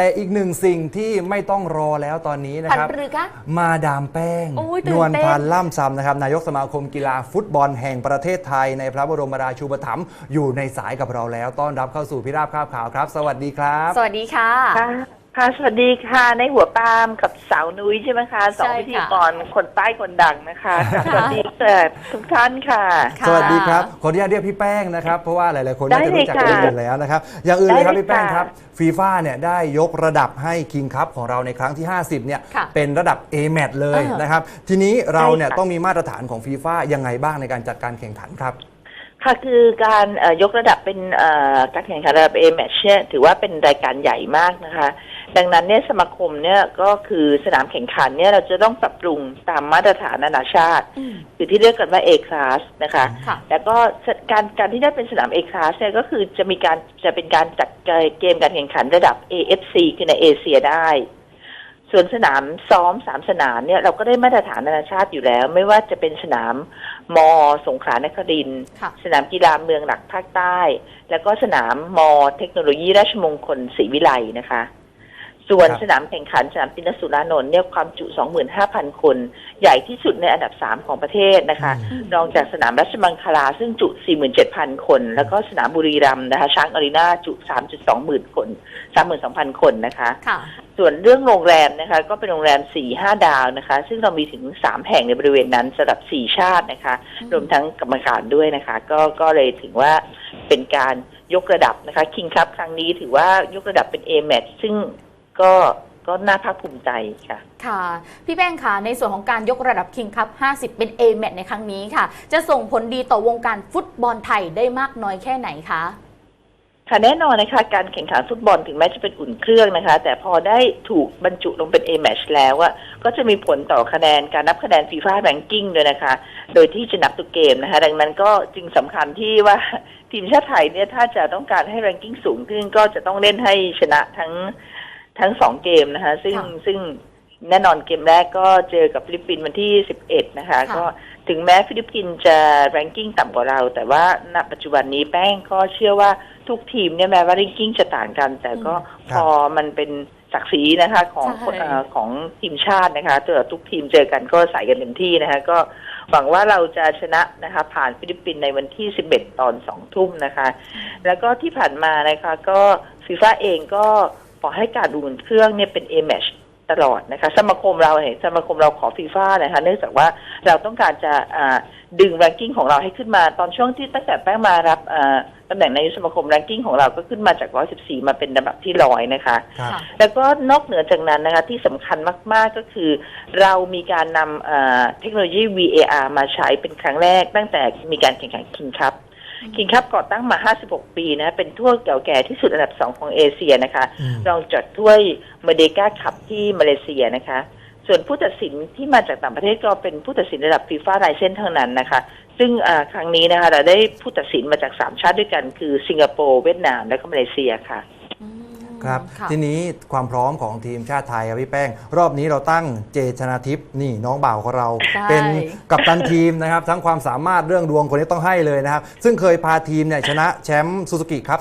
แต่อีกหนึ่งสิ่งที่ไม่ต้องรอแล้วตอนนี้นะผันครับหรือคะมาดามแป้ง โอ้ยตื่นนวลเต้น พันธ์ล่ำซำนะครับ นายกสมาคมกีฬาฟุตบอลแห่งประเทศไทย ในพระบรมราชูปถัมภ์อยู่ในสายกับเราแล้ว ต้อนรับเข้าสู่พิราบข้าวขาวครับ สวัสดีครับ สวัสดีค่ะ ค่ะ ค่ะ สวัสดีค่ะ ในหัวปาล์มกับสาวนุ้ยใช่ไหมคะสองใช่ค่ะพิธีกรคนใต้คนดังนะคะค่ะสวัสดีค่ะทุกท่านค่ะค่ะ สวัสดีครับขออนุญาตเรียกพี่แป้งนะครับ เพราะว่าหลาย ๆ คนน่าจะรู้จักกันได้เลยค่ะอยู่แล้วนะครับ อย่างอื่นเลยครับได้เลยพี่แป้งครับค่ะฟีฟ่าเนี่ยได้ยกระดับให้คิงคัพของเราในครั้งที่ 50 เนี่ยค่ะเป็นระดับ A แมตเลยอ่านนะครับ ทีนี้เราเนี่ยใช่ค่ะต้องมีมาตรฐานของฟีฟ่ายังไงบ้างในการจัดการแข่งขันครับค่ะคือการเอ่อยกระดับเป็นเอ่อการแข่งขันระดับ A match เนี่ยถือว่าเป็นรายการใหญ่มากนะคะ ดังนั้นเนี่ยสมาคมเนี่ยก็คือสนามแข่งขันเนี่ยเราจะต้องปรับปรุงตามมาตรฐานนานาชาติอืมคือที่เรียกกันว่า A class นะคะค่ะแล้วก็การการที่ได้เป็นสนาม A class เนี่ยก็คือจะมีการจะเป็นการจัดเกมการแข่งขันระดับ AFC คือในเอเชียได้ ส่วนสนามซ้อมสามสนามเนี่ยเราก็ได้มาตรฐานนานาชาติอยู่แล้ว ไม่ว่าจะเป็นสนามมสงขลานครินทร์ค่ะสนามกีฬาเมืองหลักภาคใต้ แล้วก็สนามมเทคโนโลยีราชมงคลศรีวิไลนะคะ ส่วนครับสนามแข่งขันสนามตินสุรานนท์เนี่ยความจุ 25,000 คน ใหญ่ที่สุดในอันดับ 3 ของประเทศนะคะอืมรองจากสนามรัชมังคลาซึ่งจุ 47,000 คน แล้วก็สนามบุรีรัมย์นะคะช้างอารีนาจุ 3.2 หมื่นคน 32,000 คนนะคะค่ะส่วนเรื่องโรงแรมนะคะ ก็เป็นโรงแรม 4-5 ดาวนะคะ ซึ่งเรามีถึง 3 แห่งในบริเวณนั้นสำหรับ 4 ชาตินะคะอืมรวมทั้งกรรมการด้วยนะคะ ก็ก็เลยถือว่าเป็นการยกระดับนะคะคิงคัพครั้งนี้ถือว่ายกระดับเป็น A match ซึ่ง ก็ก็น่าภาคภูมิใจค่ะ ค่ะ พี่แป้งค่ะ ในส่วนของการยกระดับ King Cup 50 เป็น A แมตในครั้งนี้ค่ะ จะส่งผลดีต่อวงการฟุตบอลไทยได้มากน้อยแค่ไหนคะ ค่ะแน่นอนนะคะ การแข่งขันฟุตบอลถึงแม้จะเป็นอุ่นเครื่องนะคะ แต่พอได้ถูกบรรจุลงเป็น A match แล้วอะก็จะมีผลต่อคะแนนการนับคะแนนฟีฟ่าแรงกิ้งด้วยนะคะ โดยที่จะนับทุกเกมนะคะ ดังนั้นก็จึงสำคัญที่ว่าทีมชาติไทยเนี่ยถ้าจะต้องการให้แรงกิ้งสูงขึ้นก็จะต้องเล่นให้ชนะทั้ง ทั้งสองเกมนะคะซึ่งค่ะซึ่งแน่นอนเกมแรกก็เจอกับฟิลิปปินส์วันที่ 11 นะคะค่ะก็ถึงแม้ฟิลิปปินส์จะแรงกิ้งต่ำกว่าเรา แต่ว่าณปัจจุบันนี้แป้งก็เชื่อว่าทุกทีมเนี่ยแม้ว่าแรงกิ้งจะต่างกัน แต่ก็คพรับอมันเป็นศักดิ์ศรีนะคะของใช่เอ่อของทีมชาตินะคะเจอทุกทีมเจอกันก็ใส่กันเต็มที่นะคะก็หวังว่าเราจะชนะนะคะผ่านฟิลิปปินส์ในวันที่ 11 ตอนสองทุ่มนะคะ แล้วก็ที่ผ่านมานะคะก็ฟีฟ่าเองก็ ขอให้การอุ่นเครื่องเนี่ยเป็น A match ตลอดนะคะ สมาคมเราเนี่ยสมาคมเราขอฟีฟ่านะคะเนื่องจากว่าเราต้องการจะอ่าดึงแรงกิ้งของเราให้ขึ้นมา ตอนช่วงที่ตั้งแต่แป้งมารับอ่าตำแหน่งนายกสมาคมแรงกิ้งของเราก็ขึ้นมาจาก 114 มาเป็นระดับที่ร้อยนะคะครับค่ะแล้วก็นอกเหนือจากนั้นนะคะที่สำคัญมาก ๆ ก็คือ เรามีการนำเอ่อเทคโนโลยี VAR มาใช้เป็นครั้งแรกตั้งแต่มีการแข่งขันคิงคัพ คิงคัพก่อตั้งมา 56 ปีนะ เป็นถ้วยเก่าแก่ที่สุดอันดับสองของเอเชียนะคะอืมรองจากถ้วยเมเดกาคัพที่มาเลเซียนะคะ ส่วนผู้ตัดสินที่มาจากต่างประเทศก็เป็นผู้ตัดสินระดับฟีฟ่าไลเซนเท่านั้นนะคะ ซึ่งอ่าครั้งนี้นะคะเราได้ผู้ตัดสินมาจากสามชาติด้วยกัน คือสิงคโปร์เวียดนามและก็มาเลเซียค่ะอืม ครับค่ะทีนี้ความพร้อมของทีมชาติไทยครับพี่แป้ง รอบนี้เราตั้งเจชนาทิพย์นี่น้องบ่าวของเราใช่เป็นกัปตันทีมนะครับ ทั้งความสามารถเรื่องดวงคนนี้ต้องให้เลยนะครับ ซึ่งเคยพาทีมเนี่ยชนะแชมป์ซูซูกิครับ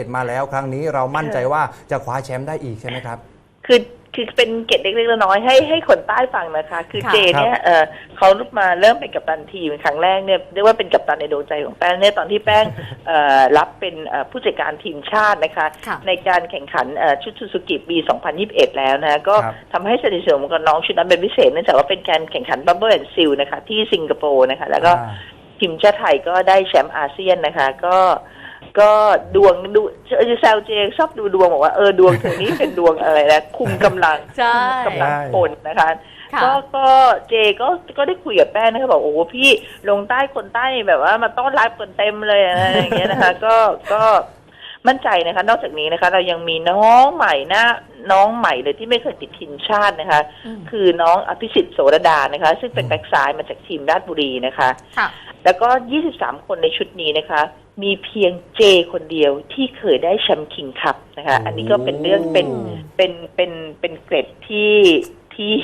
2021 มาแล้ว ครั้งนี้เรามั่นใจว่าจะคว้าแชมป์ได้อีกใช่ไหมครับ คือ คือเป็นเกร็ดเล็กๆน้อยๆให้ให้คนใต้ฟังนะคะ คือค่ะ เจเนี่ยเออเขามาเริ่มเป็นกัปตันทีมครั้งแรกเนี่ยเรียกว่าเป็นกัปตันในดวงใจของแป้งเนี่ยตอนที่แป้งเอ่อรับเป็นเอ่อผู้จัดการทีมชาตินะคะ ค่ะ ในการแข่งขันเอ่อชุดซูซูกิปี 2021 แล้วนะก็ครับ ทำให้สนิทสนมกับน้องชุดนั้นเป็นพิเศษเนื่องจากว่าเป็นการแข่งขันบับเบิลแอนด์ซิลนะคะที่สิงคโปร์นะคะแล้วก็ อ่า ทีมชาติไทยก็ได้แชมป์อาเซียนนะคะ ก็ ก็ดวงดูเออแซวเจชอบดูดวงบอกว่าเออดวงเธอนี้เป็นดวงอะไรนะคุมกำลังใช่กำลังพลนะคะค่ะก็ก็เจก็ก็ได้คุยกับแป้งนะคะบอกโอ้โหพี่ลงใต้คนใต้นี่แบบว่ามาต้อนรับคนเต็มเลยอะไรอย่างเงี้ยนะคะ ก็ก็มั่นใจนะคะ นอกจากนี้นะคะ เรายังมีน้องใหม่หน้าน้องใหม่เลยที่ไม่เคยติดทีมชาตินะคะอืมคือน้องอภิสิทธิ์โสรดานะคะ ซึ่งเป็นแบ็กซ้ายมาจากทีมราชบุรีนะคะค่ะแล้วก็ 23 คนในชุดนี้นะคะ มีเพียงเจคนเดียวที่เคยได้แชมป์คิงคัพนะคะ อันนี้ก็เป็นเรื่องเป็นอืมเป็นเป็นเป็นเกร็ดที่ที่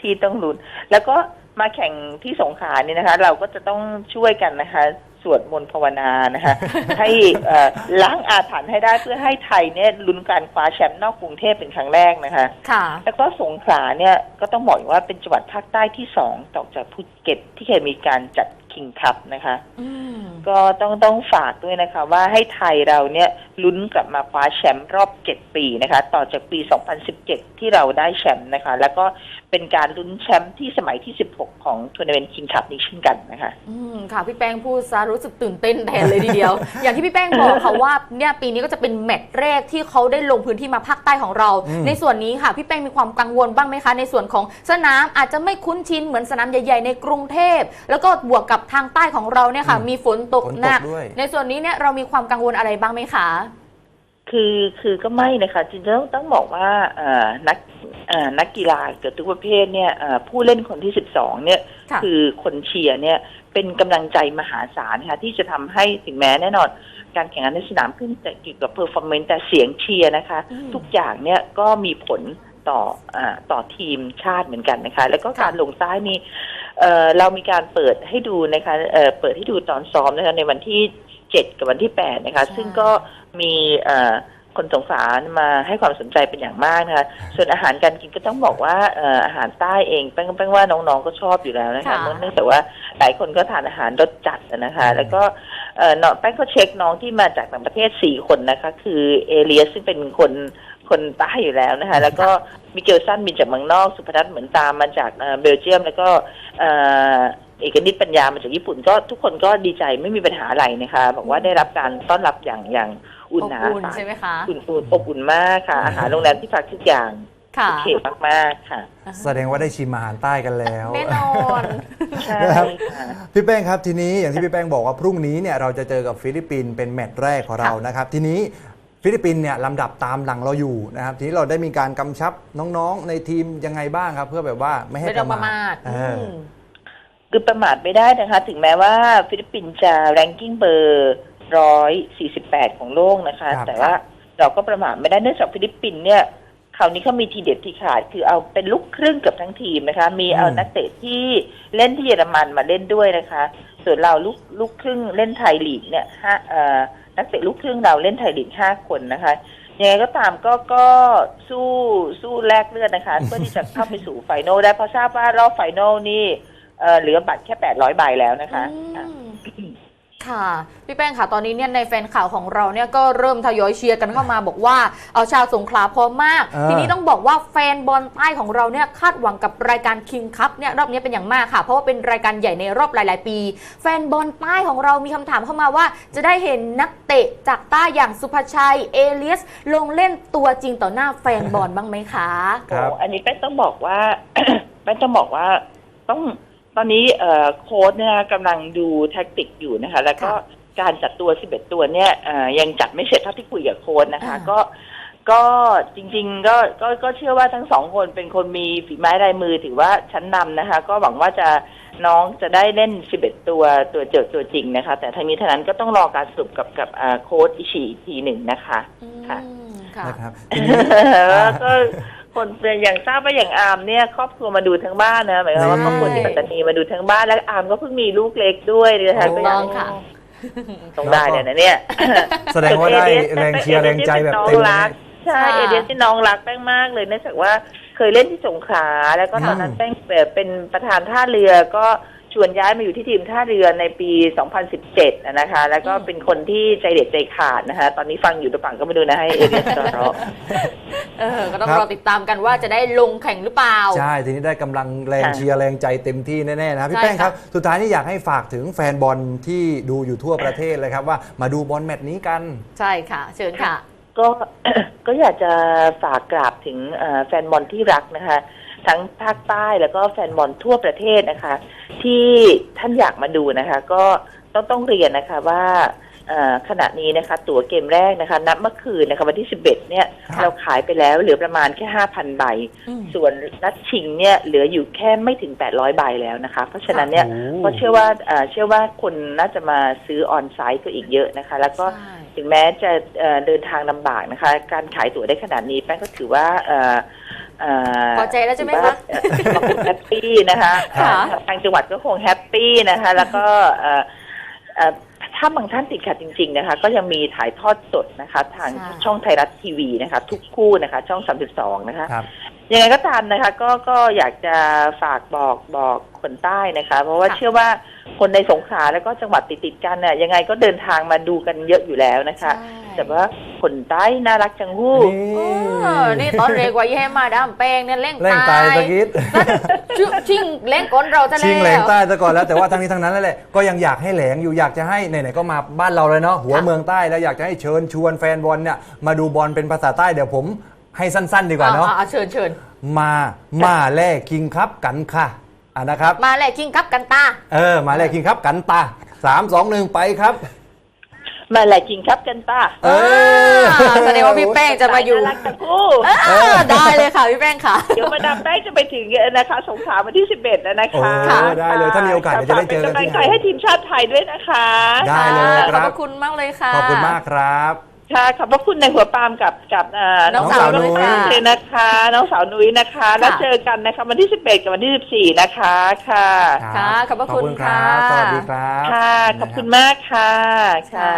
ที่ต้องลุ้น แล้วก็มาแข่งที่สงขลาเนี่ยนะคะ เราก็จะต้องช่วยกันนะคะ สวดมนต์ภาวนานะคะ ให้เอ่อล้างอาถรรพ์ให้ได้เพื่อให้ไทยเนี่ยลุ้นการคว้าแชมป์นอกกรุงเทพเป็นครั้งแรกนะคะค่ะ แล้วก็สงขลาเนี่ยก็ต้องบอกว่าเป็นจังหวัดภาคใต้ที่สองต่อจากภูเก็ตที่เคยมีการจัด คิงคัพนะคะ อืม ก็ต้องต้องฝากด้วยนะคะ ว่าให้ไทยเราเนี่ย ลุ้นกลับมาคว้าแชมป์รอบ 7 ปีนะคะ ต่อจากปี 2017 ที่เราได้แชมป์นะคะ แล้วก็เป็นการลุ้นแชมป์ที่สมัยที่ 16 ของทัวร์นาเมนต์คิงคัพนี้เช่นกันนะคะ อืมค่ะ พี่แป้งพูดซะรู้สึกตื่นเต้นแทนเลยทีเดียว อย่างที่พี่แป้งบอกค่ะว่าเนี่ยปีนี้ก็จะเป็นแมตช์แรกที่เขาได้ลงพื้นที่มาภาคใต้ของเราอืมในส่วนนี้ค่ะ พี่แป้งมีความกังวลบ้างไหมคะ ในส่วนของสนามอาจจะไม่คุ้นชินเหมือนสนามใหญ่ๆในกรุงเทพ แล้วก็บวกกับทางใต้ของเราเนี่ยค่ะ มีฝนตกฝนหตนักกด้วยในส่วนนี้เนี่ยเรามีความกังวลอะไรบ้างไหมคะ คือคือก็ไม่นะคะจริงๆต้องต้องบอกว่าเอ่อนักเอ่อนักกีฬาเกือบทุกประเภทเนี่ยเอ่อผู้เล่นคนที่ 12 เนี่ยค่ะคือคนเชียร์เนี่ยเป็นกำลังใจมหาศาลค่ะที่จะทำให้ถึงแม้แน่นอน การแข่งขันในสนามขึ้นแต่เกี่ยวกับเพอร์ฟอร์แมนซ์แต่เสียงเชียร์นะคะอืมทุกอย่างเนี่ยก็มีผลต่ออาต่อทีมชาติเหมือนกันนะคะ แล้วก็ค่ะการลงใต้นี่เอ่อเรามีการเปิดให้ดูนะคะเอ่อเปิดให้ดูตอนซ้อมนะคะในวันที่ 7 กับวันที่ 8 นะคะ ซึ่งก็ มีเอ่อคนสงขลามาให้ความสนใจเป็นอย่างมากนะคะ ส่วนอาหารการกินก็ต้องบอกว่าเอ่ออาหารใต้เองแป้งแป้งว่าน้องๆก็ชอบอยู่แล้วนะคะค่ะเนื่องจากว่าหลายคนก็ทานอาหารรสจัดนะคะ แล้วก็เอ่อน้องแป้งก็เช็คน้องที่มาจากต่างประเทศสี่คนนะคะ คือเอเลียสซึ่งเป็นคนคนใต้อยู่แล้วนะคะ แล้วก็มิเกลสันบินจากเมืองนอกสุพนัทเหมือนตามมาจากเอ่อเบลเยียม แล้วก็เอ่อเอกนิตปัญญามาจากญี่ปุ่นก็ทุกคนก็ดีใจไม่มีปัญหาอะไรนะคะ บอกว่าได้รับการต้อนรับอย่างอย่าง อุ่นหนาอบอุ่นฝาใช่ไหมคะอุ่นอุ่นอบอุ่นมากค่ะ อาหารโรงแรมที่พักทุกอย่างค่ะโอเคมากๆค่ะ แสดงว่าได้ชิมอาหารใต้กันแล้วแน่นอนใช่นะครับค่ะ พี่แป้งครับทีนี้อย่างที่พี่แป้งบอกว่าพรุ่งนี้เนี่ยเราจะเจอกับฟิลิปปินส์เป็นแมตช์แรกของเรานะครับ ทีนี้ฟิลิปปินส์เนี่ยลำดับตามหลังเราอยู่นะครับ ทีนี้เราได้มีการกำชับน้องๆ ในทีมยังไงบ้างครับ เพื่อแบบว่าไม่ให้ไม่ปต้องระประมามาททเอออ ม คือประมาทไม่ได้นะคะ ถึงแม้ว่าฟิลิปปินส์จะแรงกิ้งเบอร์ ร้อยสี่สิบแปดของโลกนะคะ ครับ แต่ว่าเราก็ประมาทไม่ได้เนื่องจากฟิลิปปินส์เนี่ยคราวนี้เขามีทีเด็ดทีขาด คือเอาเป็นลูกครึ่งเกับทั้งทีมนะคะ มีเอานักเตะที่เล่นที่เยอรมันมาเล่นด้วยนะคะ ส่วนเราลูกลูกครึ่งเล่นไทยลีกเนี่ยห้าเอ่อนักเตะลูกครึ่งเราเล่นไทยลีกห้าคนนะคะยังไงก็ตามก็ก็สู้สู้แลกเลือดนะคะ เพื่อที่จะเข้าไปสู่ไฟนอลได้เพราะทราบว่ารอบไฟนอลนี่เอ่อเหลือบัตรแค่ 800 ใบแล้วนะคะ อืม ค่ะ พี่แป้งค่ะ ตอนนี้เนี่ยในแฟนข่าวของเราเนี่ยก็เริ่มทยอยเชียร์กันเข้ามาบอกว่าเอาชาวสงขลาพร้อมมากอ่าทีนี้ต้องบอกว่าแฟนบอลใต้ของเราเนี่ยคาดหวังกับรายการคิงคัพเนี่ยรอบนี้เป็นอย่างมากค่ะ เพราะว่าเป็นรายการใหญ่ในรอบหลาย ๆ ปี แฟนบอลใต้ของเรามีคำถามเข้ามาว่า จะได้เห็นนักเตะจากใต้อย่างสุภชัยเอเลียสลงเล่นตัวจริงต่อหน้าแฟนบอลบ้างไหมคะ ครับ โอ้อันนี้แป้งต้องบอกว่า แป้งต้องบอกว่าต้อง ตอนนี้เอ่อโค้ดเนี่ยกำลังดูแท็กติกอยู่นะคะ แล้วก็ค่ะการจัดตัว 11 ตัวเนี่ยเอ่อยังจัดไม่เสร็จเท่าที่คุยกับโค้ดนะคะอ่าก็ก็จริงๆก็ก็ก็เชื่อว่าทั้งสองคนเป็นคนมีฝีไม้ลายมือถือว่าชั้นนำนะคะ ก็หวังว่าจะน้องจะได้เล่น 11 ตัวตัวเจอตัวจริงนะคะ แต่ทั้งนี้ทั้งนั้นก็ต้องรอการสรุปกับกับอ่าโค้ดอิชิอีกทีหนึ่งนะคะค่ะอืมค่ะนะครับทีนี้แล้วก็ คนอย่างทราบว่าอย่างอาร์มเนี่ยครอบครัวมาดูทั้งบ้านนะหมายความว่านี่ครอบครัวที่ปัตตานีมาดูทั้งบ้านแล้วอาร์มก็เพิ่งมีลูกเล็กด้วยนะคะโอ้ก็อยากค่ะต้องได้เนี่ยนะเนี่ย แสดงว่าได้แรงเชียร์แรงใจแบบเต็มน้องเลรัยกใช่ค่ะเอเดียที่น้องรักแป้งมากเลยเนื่องจากว่าเคยเล่นที่สงขลาแล้วก็ตอนนั้นอืมแป้งเป็นประธานท่าเรือก็ช วนย้ายมาอยู่ที่ทีมท่าเรือในปี 2017นะนะคะ แล้วก็เป็นคนที่ใจเด็ดใจขาดนะคะ ตอนนี้ฟังอยู่หรือเปล่าก็ไม่ดูนะให้เอเดียสรอเออก็ต้องครับรอติดตามกันว่าจะได้ลงแข่งหรือเปล่า ใช่ ทีนี้ได้กำลังแรงค่ะเชียร์แรงใจเต็มที่แน่ ๆ นะ พี่ใช่แป้งครับค่ะสุดท้ายนี่อยากให้ฝากถึงแฟนบอลที่ดูอยู่ทั่วประเทศเลยครับว่ามาดูบอลแมตช์นี้กัน ใช่ค่ะ เชิญค่ะ ก็ก็อยากจะฝากกราบถึงเอ่อแฟนบอลที่รักนะคะ ทั้งภาคใต้แล้วก็แฟนบอลทั่วประเทศนะคะ ที่ท่านอยากมาดูนะคะ ก็ต้องต้องเรียนนะคะว่าเอ่อขณะนี้นะคะ ตั๋วเกมแรกนะคะ นับเมื่อคืนนะคะ วันที่ 11 เนี่ยครับเราขายไปแล้วเหลือประมาณแค่ 5,000 ใบอืมส่วนนัดชิงเนี่ยเหลืออยู่แค่ไม่ถึง 800 ใบแล้วนะคะ เพราะฉะนั้นเนี่ยโอ้ก็เชื่อว่าเอ่อเชื่อว่าคนน่าจะมาซื้อออนไซต์ก็อีกเยอะนะคะ แล้วก็ใช่ถึงแม้จะเอ่อเดินทางลำบากนะคะ การขายตั๋วได้ขนาดนี้แป้งก็ถือว่าเอ่อเอ่อ พอใจแล้วใช่ไหมถือคะว่าเอ่อคงแฮปปี้นะคะค่ะเอ่อทางจังหวัดก็คงแฮปปี้นะคะ แล้วก็เอ่อเอ่อถ้าบางท่านติดขัดจริง ๆ นะคะ ก็ยังมีถ่ายทอดสดนะคะ ทางค่ะช่องไทยรัฐทีวีนะคะ ทุกคู่นะคะ ช่อง 32 นะคะครับยังไงก็ตามนะคะ ก็ก็อยากจะฝากบอกบอก คนใต้นะคะ เพราะว่าค่ะเชื่อว่าคนในสงขลาแล้วก็จังหวัดติดๆกันเนี่ยยังไงก็เดินทางมาดูกันเยอะอยู่แล้วนะคะใช่แต่ว่าคนใต้น่ารักจังหู้เออนี่ตอนเรียกว่าแย่มาดามแป้งเนี่ยเล่งเร่งตายสกิดชิงชิงเล่งก้นเราจะแล้วชิงแหลงใต้ซะก่อนแล้วแต่ว่าทั้งนี้ทั้งนั้นนั่นแหละก็ยังอยากให้แหลงอยู่อยากจะให้ไหนๆก็มาบ้านเราเลยเนาะหัวค่ะเมืองใต้แล้วอยากจะให้เชิญชวนแฟนบอลเนี่ยมาดูบอลเป็นภาษาใต้เดี๋ยวผมให้สั้น ๆ ดีกว่าเนาะอ่เชิญเชิญมา มาแลกคิงครับกันค่ะ อะนะครับ มาแหละคิงครับกันตา เออมาแลกคิงครับกันตาสามสองหนึ่งไปครับ มาแหละกินครับกันป้าเออแสดงว่าพี่แป้งจะมาอยู่น่ารักจังหู้เออได้เลยค่ะพี่แป้งค่ะ เดี๋ยวมาดามแป้งจะไปถึงนะคะสงขลาวันที่ 11แล้วนะคะโอ้ได้เลยถ้ามีโอกาสเดี๋ยวจะได้เจอกันที่ฝากเป็นกำลังใจให้ทีมชาติไทยด้วยนะคะ ได้เลยคขอบรัพบ ระคุณมากเลยค่ะ ขอบคุณมากครับ ค่ะขอบพระคุณในหัวปาล์มกับกับเอ่อน้องสาวน้นุ้ยค่ะเลยนะคะ น้องสาวนุ้ยนะคะ แล้วเจอกันนะคะวันที่11กับวันที่14นะคะค่ะ ค่ะขอบพระคุณรับค่ะ สวัสดีครับ ค่ะขอบคุณมากค่ะค่ะ